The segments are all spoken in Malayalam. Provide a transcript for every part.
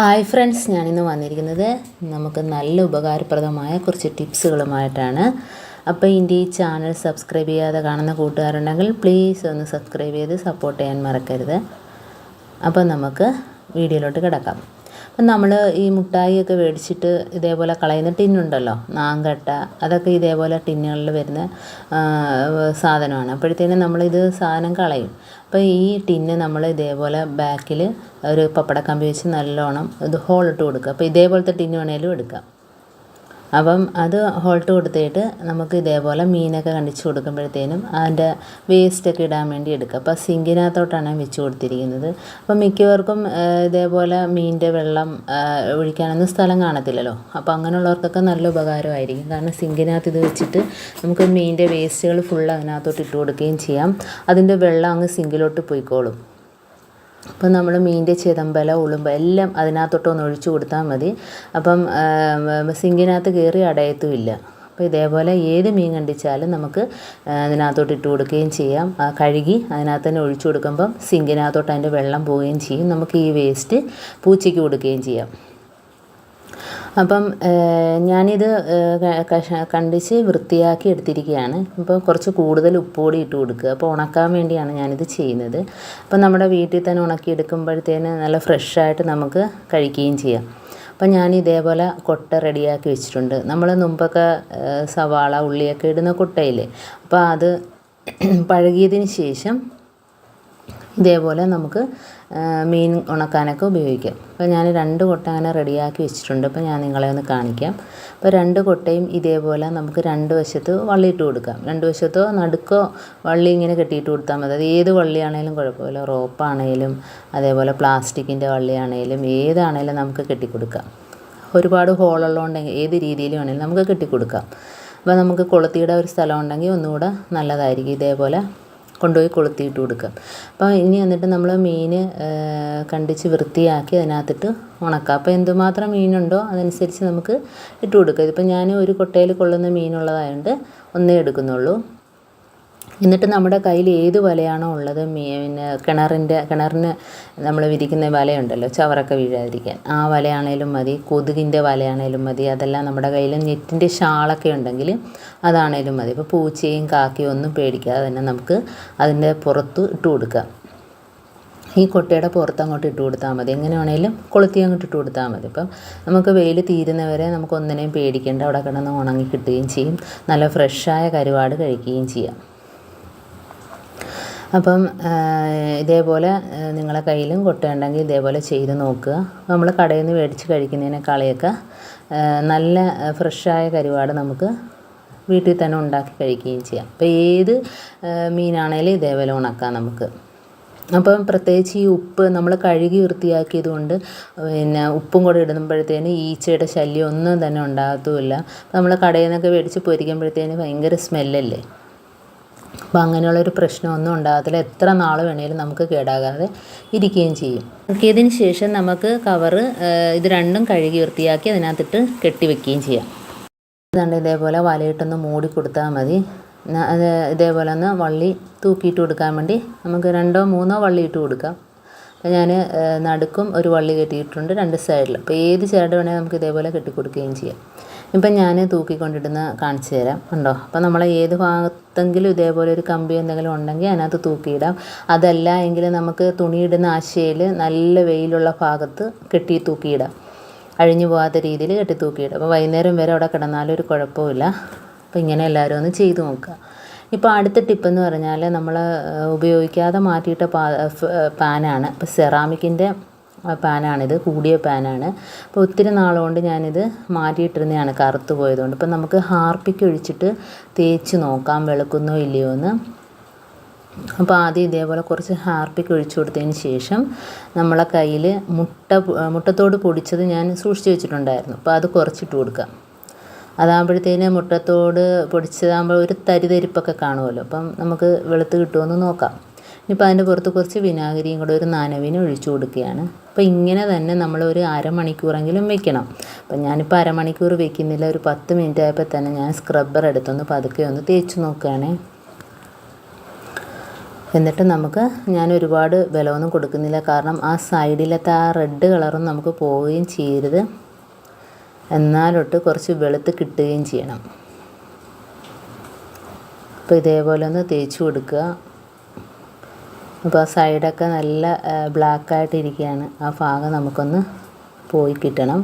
ഹായ് ഫ്രണ്ട്സ് ഞാനിന്ന് വന്നിരിക്കുന്നത് നമുക്ക് നല്ല ഉപകാരപ്രദമായ കുറച്ച് ടിപ്സുകളുമായിട്ടാണ്. അപ്പോൾ എന്റെ ഈ ചാനൽ സബ്സ്ക്രൈബ് ചെയ്യാതെ കാണുന്ന കൂട്ടുകാരുണ്ടെങ്കിൽ പ്ലീസ് ഒന്ന് സബ്സ്ക്രൈബ് ചെയ്ത് സപ്പോർട്ട് ചെയ്യാൻ മറക്കരുത്. അപ്പോൾ നമുക്ക് വീഡിയോയിലോട്ട് കിടക്കാം. അപ്പം നമ്മൾ ഈ മുട്ടായിയൊക്കെ മേടിച്ചിട്ട് ഇതേപോലെ കളയുന്ന ടിന്നുണ്ടല്ലോ നാങ്കട്ട അതൊക്കെ ഇതേപോലെ ടിന്നുകളിൽ വരുന്ന സാധനമാണ്. അപ്പോഴത്തേനും നമ്മളിത് സാധനം കളയും. അപ്പോൾ ഈ ടിന്ന് നമ്മൾ ഇതേപോലെ ബാക്കിൽ ഒരു പപ്പടക്കമ്പി വെച്ച് നല്ലോണം ഇത് ഹോളിട്ട് കൊടുക്കുക. അപ്പോൾ ഇതേപോലത്തെ ടിന്ന് വേണേലും എടുക്കാം. അപ്പം അത് ഹോൾട്ട് കൊടുത്തിട്ട് നമുക്ക് ഇതേപോലെ മീനൊക്കെ കണ്ടിച്ച് കൊടുക്കുമ്പോഴത്തേനും അതിന്റെ വേസ്റ്റൊക്കെ ഇടാൻ വേണ്ടി എടുക്കുക. അപ്പോൾ സിങ്കിനകത്തോട്ടാണ് വെച്ച് കൊടുത്തിരിക്കുന്നത്. അപ്പം മിക്കവർക്കും ഇതേപോലെ മീനിന്റെ വെള്ളം ഒഴിക്കാനൊന്നും സ്ഥലം കാണത്തില്ലല്ലോ. അപ്പോൾ അങ്ങനെയുള്ളവർക്കൊക്കെ നല്ല ഉപകാരമായിരിക്കും. കാരണം സിങ്കിനകത്ത് ഇത് വെച്ചിട്ട് നമുക്ക് മീനിന്റെ വേസ്റ്റുകൾ ഫുൾ അതിനകത്തോട്ട് ഇട്ട് കൊടുക്കുകയും ചെയ്യാം. അതിന്റെ വെള്ളം അങ്ങ് സിങ്കിലോട്ട് പോയിക്കോളും. അപ്പം നമ്മൾ മീനിന്റെ ചിതമ്പല ഉളുമ്പ് എല്ലാം അതിനകത്തോട്ട് ഒന്ന് ഒഴിച്ചു കൊടുത്താൽ മതി. അപ്പം സിങ്കിനകത്ത് കയറി അടയത്തുമില്ല അപ്പോൾ ഇതേപോലെ ഏത് മീൻ കണ്ടിച്ചാലും നമുക്ക് അതിനകത്തോട്ട് ഇട്ട് കൊടുക്കുകയും ചെയ്യാം. കഴുകി അതിനകത്ത് തന്നെ ഒഴിച്ചു കൊടുക്കുമ്പം സിങ്കിനകത്തോട്ട് അതിന്റെ വെള്ളം പോവുകയും ചെയ്യും. നമുക്ക് ഈ വേസ്റ്റ് പൂച്ചയ്ക്ക് കൊടുക്കുകയും ചെയ്യാം. അപ്പം ഞാനിത് കണ്ടിച്ച് വൃത്തിയാക്കി എടുത്തിരിക്കുകയാണ് ഇപ്പോൾ കുറച്ച് കൂടുതൽ ഉപ്പുപൊടി ഇട്ട് കൊടുക്കുക. അപ്പോൾ ഉണക്കാൻ വേണ്ടിയാണ് ഞാനിത് ചെയ്യുന്നത്. അപ്പം നമ്മുടെ വീട്ടിൽ തന്നെ ഉണക്കി എടുക്കുമ്പോഴത്തേന് നല്ല ഫ്രഷായിട്ട് നമുക്ക് കഴിക്കുകയും ചെയ്യാം. അപ്പം ഞാൻ ഇതേപോലെ കൊട്ട റെഡിയാക്കി വെച്ചിട്ടുണ്ട്. നമ്മൾ മുമ്പൊക്കെ സവാള ഉള്ളിയൊക്കെ ഇടുന്ന കൊട്ടയില്ലേ? അപ്പോൾ അത് പഴകിയതിന് ശേഷം ഇതേപോലെ നമുക്ക് മീൻ ഉണക്കാനൊക്കെ ഉപയോഗിക്കാം. അപ്പോൾ ഞാൻ രണ്ട് കൊട്ട അങ്ങനെ റെഡിയാക്കി വെച്ചിട്ടുണ്ട്. അപ്പോൾ ഞാൻ നിങ്ങളെ ഒന്ന് കാണിക്കാം. അപ്പോൾ രണ്ട് കൊട്ടയും ഇതേപോലെ നമുക്ക് രണ്ട് വശത്ത് വള്ളിയിട്ട് കൊടുക്കാം. രണ്ട് വശത്തോ നടുക്കോ വള്ളി ഇങ്ങനെ കെട്ടിയിട്ട് കൊടുത്താൽ മതി. അത് ഏത് വള്ളിയാണേലും കുഴപ്പമില്ല. റോപ്പാണേലും അതേപോലെ പ്ലാസ്റ്റിക്കിന്റെ വള്ളിയാണേലും ഏതാണേലും നമുക്ക് കെട്ടിക്കൊടുക്കാം. ഒരുപാട് ഹോളുള്ളതുകൊണ്ടെങ്കിൽ ഏത് രീതിയിലും ആണെങ്കിലും നമുക്ക് കെട്ടിക്കൊടുക്കാം. അപ്പോൾ നമുക്ക് കൊളുത്തിയുടെ ഒരു സ്ഥലം ഉണ്ടെങ്കിൽ ഒന്നുകൂടെ നല്ലതായിരിക്കും. ഇതേപോലെ കൊണ്ടുപോയി കൊളുത്തിയിട്ട് കൊടുക്കാം. അപ്പോൾ ഇനി എന്നിട്ട് നമ്മൾ മീൻ കണ്ടിച്ച് വൃത്തിയാക്കി അതിനകത്തിട്ട് ഉണക്കാം. അപ്പോൾ എന്തുമാത്രം മീനുണ്ടോ അതനുസരിച്ച് നമുക്ക് ഇട്ട് കൊടുക്കുക ഇതിപ്പോൾ ഞാൻ ഒരു കൊട്ടയിൽ കൊള്ളുന്ന മീനുള്ളതായതുകൊണ്ട് ഒന്നേ എടുക്കുന്നുള്ളൂ. എന്നിട്ട് നമ്മുടെ കയ്യിൽ ഏത് വലയാണോ ഉള്ളത് പിന്നെ കിണറിന്റെ കിണറിന് നമ്മൾ വിരിക്കുന്ന വലയുണ്ടല്ലോ ചവറൊക്കെ വീഴാതിരിക്കാൻ. ആ വലയാണേലും മതി കൊതുകിന്റെ വലയാണേലും മതി അതെല്ലാം നമ്മുടെ കയ്യിൽ നെറ്റിന്റെ ഷാളൊക്കെ ഉണ്ടെങ്കിൽ അതാണേലും മതി. ഇപ്പോൾ പൂച്ചയും കാക്കയും ഒന്നും പേടിക്കാതെ തന്നെ നമുക്ക് അതിന്റെ പുറത്ത് ഇട്ട് കൊടുക്കാം. ഈ കൊട്ടയുടെ പുറത്ത് അങ്ങോട്ട് ഇട്ട് കൊടുത്താൽ മതി. എങ്ങനെ വേണേലും കൊളുത്തി അങ്ങോട്ട് ഇട്ട് കൊടുത്താൽ മതി. ഇപ്പം നമുക്ക് വെയിൽ തീരുന്നവരെ നമുക്ക് ഒന്നിനെയും പേടിക്കേണ്ട അവിടെ കിടന്ന് ഉണങ്ങി കിട്ടുകയും ചെയ്യും. നല്ല ഫ്രഷായ കരുവാട് കഴിക്കുകയും ചെയ്യാം. അപ്പം ഇതേപോലെ നിങ്ങളുടെ നിങ്ങളെ കയ്യിലും കൊട്ടയുണ്ടെങ്കിൽ ഇതേപോലെ ചെയ്ത് നോക്കുക. നമ്മൾ കടയിൽ നിന്ന് മേടിച്ച് കഴിക്കുന്നതിനേക്കാളെയൊക്കെ നല്ല ഫ്രഷായ കരുവാട് നമുക്ക് വീട്ടിൽ തന്നെ ഉണ്ടാക്കി കഴിക്കുകയും ചെയ്യാം. അപ്പോൾ ഏത് മീനാണേലും ഇതേപോലെ ഉണക്കാം നമുക്ക്. അപ്പം പ്രത്യേകിച്ച് ഈ ഉപ്പ് നമ്മൾ കഴുകി വൃത്തിയാക്കിയത് കൊണ്ട് പിന്നെ ഉപ്പും കൂടെ ഇടുമ്പോഴത്തേന് ഈച്ചയുടെ ശല്യം ഒന്നും തന്നെ ഉണ്ടാകത്തുമില്ല. നമ്മൾ കടയിൽ നിന്നൊക്കെ മേടിച്ച് പൊരിക്കുമ്പോഴത്തേന് ഭയങ്കര സ്മെല്ലല്ലേ അപ്പോൾ അങ്ങനെയുള്ളൊരു പ്രശ്നമൊന്നും ഉണ്ടാകത്തില്ല. എത്ര നാൾ വേണേലും നമുക്ക് കേടാകാതെ ഇരിക്കുകയും ചെയ്യും. ഇറക്കിയതിന് ശേഷം നമുക്ക് കവറ് ഇത് രണ്ടും കഴുകി വൃത്തിയാക്കി അതിനകത്തിട്ട് കെട്ടിവെക്കുകയും ചെയ്യാം. അതുകൊണ്ട് ഇതേപോലെ വലയിട്ടൊന്ന് മൂടി കൊടുത്താൽ മതി. ഇതേപോലെ ഒന്ന് വള്ളി തൂക്കിയിട്ട് കൊടുക്കാൻ വേണ്ടി നമുക്ക് രണ്ടോ മൂന്നോ വള്ളി ഇട്ട് കൊടുക്കാം. അപ്പോൾ ഞാൻ നടുക്കും ഒരു വള്ളി കെട്ടിയിട്ടുണ്ട് രണ്ട് സൈഡിൽ അപ്പോൾ ഏത് സൈഡ് വേണമെങ്കിൽ നമുക്ക് ഇതേപോലെ കെട്ടിക്കൊടുക്കുകയും ചെയ്യാം. ഇപ്പം ഞാൻ തൂക്കിക്കൊണ്ടിടുന്ന കാണിച്ചു തരാം. ഉണ്ടോ അപ്പോൾ നമ്മൾ ഏത് ഭാഗത്തെങ്കിലും ഇതേപോലെ ഒരു കമ്പി എന്തെങ്കിലും ഉണ്ടെങ്കിൽ അതിനകത്ത് തൂക്കിയിടാം. അതല്ല എങ്കിൽ നമുക്ക് തുണിയിടുന്ന ആശയിൽ നല്ല വെയിലുള്ള ഭാഗത്ത് കെട്ടി തൂക്കിയിടാം. അഴിഞ്ഞു പോകാത്ത രീതിയിൽ കെട്ടി തൂക്കിയിടാം. അപ്പോൾ വൈകുന്നേരം വരെ അവിടെ കിടന്നാലും ഒരു കുഴപ്പമില്ല അപ്പോൾ ഇങ്ങനെ എല്ലാവരും ഒന്ന് ചെയ്തു നോക്കുക. ഇപ്പോൾ അടുത്ത ടിപ്പെന്ന് പറഞ്ഞാൽ നമ്മൾ ഉപയോഗിക്കാതെ മാറ്റിയിട്ട പാ പാനാണ്. ഇപ്പോൾ സെറാമിക്കിന്റെ പാനാണിത് കൂടിയ പാനാണ്. അപ്പോൾ ഒത്തിരി നാളുകൊണ്ട് ഞാനിത് മാറ്റിയിട്ടിരുന്നതാണ് കറുത്ത് പോയതുകൊണ്ട്. ഇപ്പം നമുക്ക് ഹാർപ്പിക്ക് ഒഴിച്ചിട്ട് തേച്ച് നോക്കാം വെളുക്കുന്നോ ഇല്ലയോ എന്ന്. അപ്പോൾ ആദ്യം ഇതേപോലെ കുറച്ച് ഹാർപ്പിക്ക് ഒഴിച്ചു കൊടുത്തതിന് ശേഷം നമ്മളെ കയ്യിൽ മുട്ട മുട്ടത്തോട് പൊടിച്ചത് ഞാൻ സൂക്ഷിച്ച് വെച്ചിട്ടുണ്ടായിരുന്നു. അപ്പോൾ അത് കുറച്ചിട്ട് കൊടുക്കാം അതാകുമ്പോഴത്തേന് മുട്ടത്തോട് പൊടിച്ചതാകുമ്പോൾ ഒരു തരിതരിപ്പൊക്കെ കാണുമല്ലോ. അപ്പം നമുക്ക് വെളുത്ത് കിട്ടുമോ എന്ന് നോക്കാം. ഇനിയിപ്പോൾ അതിന്റെ പുറത്ത് കുറച്ച് വിനാഗിരിയും കൂടെ ഒരു നനവിന് ഒഴിച്ചു കൊടുക്കുകയാണ്. അപ്പോൾ ഇങ്ങനെ തന്നെ നമ്മൾ ഒരു അരമണിക്കൂറെങ്കിലും വെക്കണം. അപ്പം ഞാനിപ്പോൾ അരമണിക്കൂർ വെക്കുന്നില്ല ഒരു പത്ത് മിനിറ്റ് ആയപ്പോൾ തന്നെ ഞാൻ സ്ക്രബ്ബർ എടുത്തൊന്ന് പതുക്കെ ഒന്ന് തേച്ച് നോക്കുകയാണേ. എന്നിട്ട് നമുക്ക് ഞാൻ ഒരുപാട് ബലമൊന്നും കൊടുക്കുന്നില്ല. കാരണം ആ സൈഡിലത്തെ ആ റെഡ് കളറും നമുക്ക് പോവുകയും ചെയ്യരുത്. എന്നാലൊട്ട് കുറച്ച് വെളുത്ത് കിട്ടുകയും ചെയ്യണം. അപ്പോൾ ഇതേപോലെ ഒന്ന് തേച്ച് കൊടുക്കുക. അപ്പോൾ സൈഡൊക്കെ നല്ല ബ്ലാക്കായിട്ടിരിക്കുകയാണ് ആ ഭാഗം നമുക്കൊന്ന് പോയി കിട്ടണം.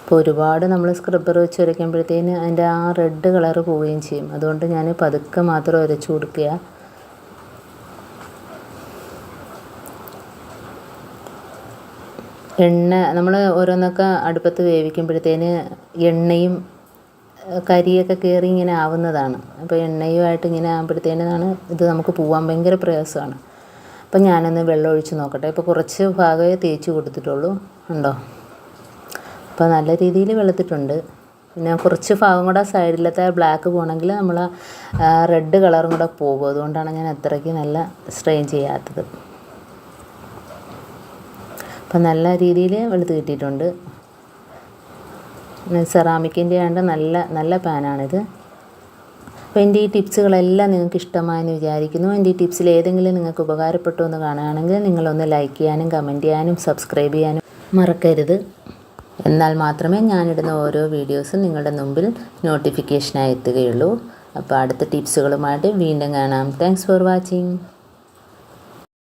അപ്പോൾ ഒരുപാട് നമ്മൾ സ്ക്രബ്ബർ വെച്ച് ഉരയ്ക്കുമ്പോഴത്തേന് അതിന്റെ ആ റെഡ് കളർ പോവുകയും ചെയ്യും. അതുകൊണ്ട് ഞാൻ പതുക്കെ മാത്രം ഉരച്ചു കൊടുക്കുക. എണ്ണ നമ്മൾ ഓരോന്നൊക്കെ അടുപ്പത്ത് വേവിക്കുമ്പോഴത്തേന് എണ്ണയും കരിയൊക്കെ കയറി ഇങ്ങനെ ആവുന്നതാണ്. അപ്പോൾ എണ്ണയുമായിട്ട് ഇങ്ങനെ ആകുമ്പോഴത്തേനാണ് ഇത് നമുക്ക് പോകാൻ ഭയങ്കര പ്രയാസമാണ്. അപ്പം ഞാനൊന്ന് വെള്ളം ഒഴിച്ച് നോക്കട്ടെ. ഇപ്പോൾ കുറച്ച് ഭാഗമേ തേച്ച് കൊടുത്തിട്ടുള്ളൂ. ഉണ്ടോ അപ്പോൾ നല്ല രീതിയിൽ വെളുത്തിട്ടുണ്ട് പിന്നെ കുറച്ച് ഭാഗം കൂടെ സൈഡിലത്തെ ബ്ലാക്ക് പോകണമെങ്കിൽ നമ്മൾ റെഡ് കളറും കൂടെ പോകും. അതുകൊണ്ടാണ് ഞാൻ അത്രയ്ക്ക് നല്ല സ്ട്രെയിൻ ചെയ്യാത്തത്. അപ്പം നല്ല രീതിയിൽ വെളുത്ത് കിട്ടിയിട്ടുണ്ട്. സെറാമിക്കിന്റെ ആണ്ട് നല്ല നല്ല പാനാണിത്. അപ്പോൾ എന്റെ ഈ ടിപ്സുകളെല്ലാം നിങ്ങൾക്ക് ഇഷ്ടമായെന്ന് വിചാരിക്കുന്നു. എന്റെ ഈ ടിപ്സിൽ ഏതെങ്കിലും നിങ്ങൾക്ക് ഉപകാരപ്പെട്ടു എന്ന് കാണുകയാണെങ്കിൽ നിങ്ങളൊന്ന് ലൈക്ക് ചെയ്യാനും കമന്റ് ചെയ്യാനും സബ്സ്ക്രൈബ് ചെയ്യാനും മറക്കരുത്. എന്നാൽ മാത്രമേ ഞാനിടുന്ന ഓരോ വീഡിയോസും നിങ്ങളുടെ മുമ്പിൽ നോട്ടിഫിക്കേഷനായി എത്തുകയുള്ളൂ. അപ്പോൾ അടുത്ത ടിപ്സുകളുമായിട്ട് വീണ്ടും കാണാം. Thanks for watching